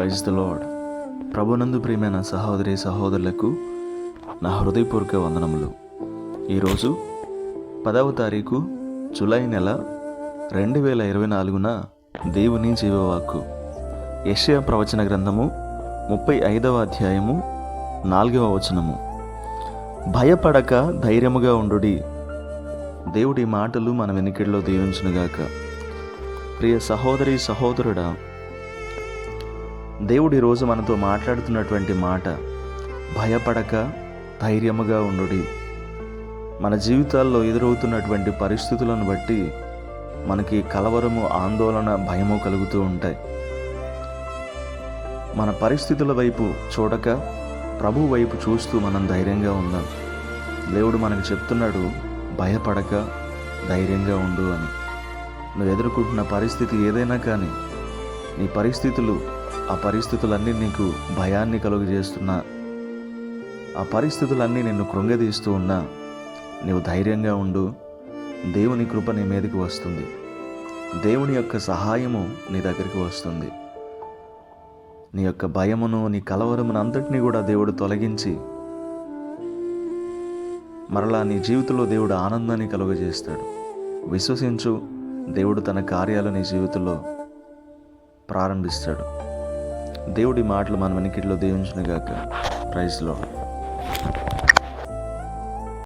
Praise the lord ప్రభునందు ప్రియమైన సహోదరి సహోదరులకు నా హృదయపూర్వక వందనములు. ఈరోజు పదవ తారీఖు జూలై నెల రెండు వేల ఇరవై నాలుగున దేవుని జీవవాక్కు. యెషయా ప్రవచన గ్రంథము ముప్పై ఐదవ అధ్యాయము నాలుగవ వచనము. భయపడక ధైర్యముగా ఉండుడి. దేవుడి మాటలు మన వెనుకల్లో దీవించునుగాక. ప్రియ సహోదరి సహోదరుడా దేవుడు ఈరోజు మనతో మాట్లాడుతున్నటువంటి మాట భయపడక ధైర్యముగా ఉండుడి. మన జీవితాల్లో ఎదురవుతున్నటువంటి పరిస్థితులను బట్టి మనకి కలవరము ఆందోళన భయము కలుగుతూ ఉంటాయి. మన పరిస్థితుల వైపు చూడక ప్రభు వైపు చూస్తూ మనం ధైర్యంగా ఉందాం. దేవుడు మనకు చెప్తున్నాడు భయపడక ధైర్యంగా ఉండు అని. నువ్వు ఎదుర్కొంటున్న పరిస్థితి ఏదైనా కానీ నీ పరిస్థితులు ఆ పరిస్థితులన్నీ నీకు భయాన్ని కలుగజేస్తున్నా. ఆ పరిస్థితులన్నీ నిన్ను కృంగదీస్తూ ఉన్నా. నీవు ధైర్యంగా ఉండు. దేవుని కృప నీ మీదకి వస్తుంది. దేవుని యొక్క సహాయము నీ దగ్గరికి వస్తుంది. నీ యొక్క భయమును నీ కలవరమును అంతటినీ కూడా దేవుడు తొలగించి మరలా నీ జీవితంలో దేవుడు ఆనందాన్ని కలుగజేస్తాడు. విశ్వసించు దేవుడు తన కార్యాలు నీ జీవితంలో ప్రారంభిస్తాడు. దేవుడి మాటలు మన వెనికిట్లో దీవించునుగాక ప్రైజ్లో